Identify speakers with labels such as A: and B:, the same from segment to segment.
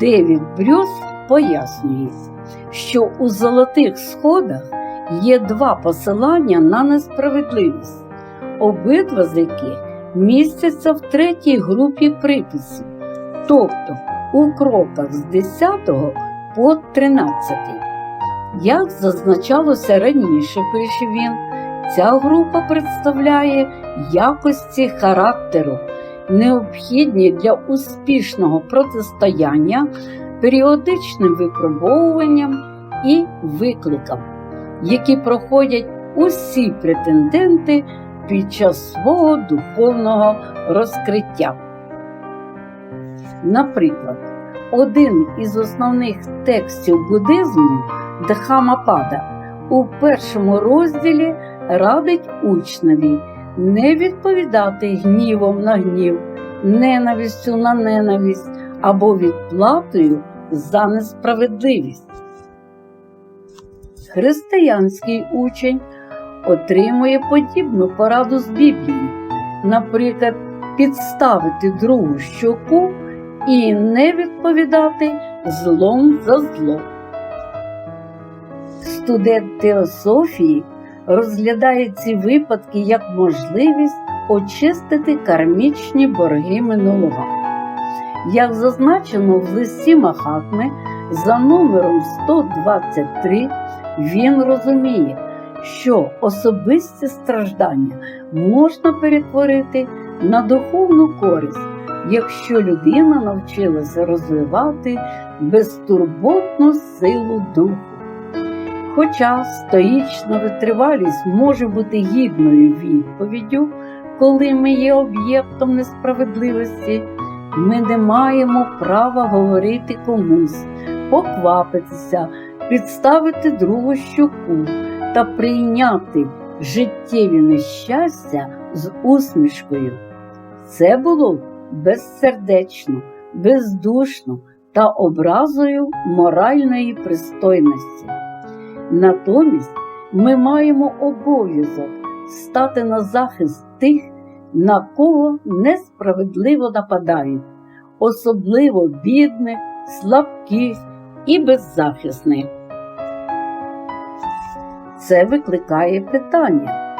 A: Девід Брюс пояснює, що у золотих сходах є два посилання на несправедливість, обидва з яких містяться в третій групі приписів, тобто у кроках з 10 по 13. Як зазначалося раніше, пише він, ця група представляє якості характеру, необхідні для успішного протистояння періодичним випробовуванням і викликам, які проходять усі претенденти під час свого духовного розкриття. Наприклад, один із основних текстів буддизму Дхамапада у першому розділі радить учневі не відповідати гнівом на гнів, ненавистю на ненависть або відплатою за несправедливість. Християнський учень отримує подібну пораду з Біблії, наприклад, підставити другу щоку і не відповідати злом за зло. Студент теософії розглядає ці випадки як можливість очистити кармічні борги минулого. Як зазначено в листі Махатми за номером 123, він розуміє, що особисті страждання можна перетворити на духовну користь, якщо людина навчилася розвивати безтурботну силу духу. Хоча стоїчна витривалість може бути гідною відповіддю, коли ми є об'єктом несправедливості, ми не маємо права говорити комусь, поквапитися, підставити другу щоку та прийняти життєві нещастя з усмішкою. Це було безсердечно, бездушно та образою моральної пристойності. Натомість ми маємо обов'язок стати на захист тих, на кого несправедливо нападають, особливо бідних, слабких і беззахисних. Це викликає питання,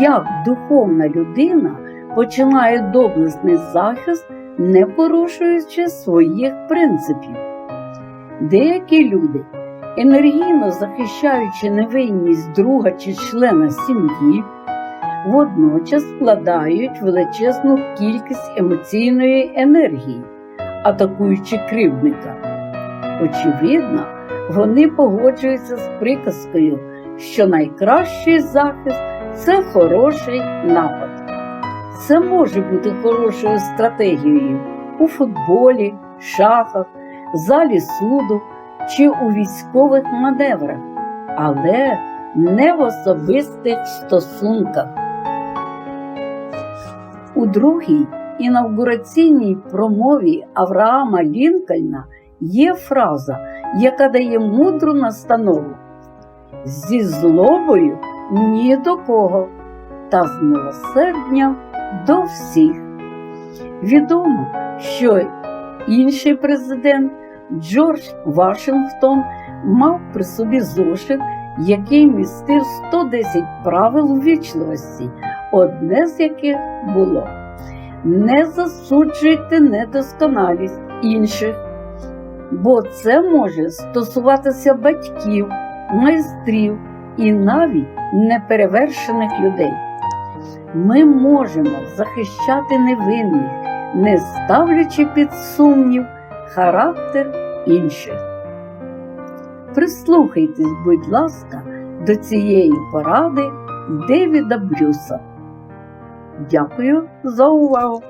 A: як духовна людина починає доблесний захист, не порушуючи своїх принципів. Деякі люди енергійно захищаючи невинність друга чи члена сім'ї, водночас складають величезну кількість емоційної енергії, атакуючи кривдника. Очевидно, вони погоджуються з приказкою, що найкращий захист це хороший напад. Це може бути хорошою стратегією у футболі, шахах, залі суду чи у військових маневрах, але не в особистих стосунках. У другій інавгураційній промові Авраама Лінкольна є фраза, яка дає мудру настанову зі злобою ні до кого, та з милосердням до всіх. Відомо, що інший президент Джордж Вашингтон мав при собі зошит, який містив 110 правил ввічливості, одне з яких було не засуджуйте недосконалість інших, бо це може стосуватися батьків, майстрів і навіть неперевершених людей. Ми можемо захищати невинних, не ставлячи під сумнів характер інших. Прислухайтесь, будь ласка, до цієї поради Девіда Брюса. Дякую за увагу!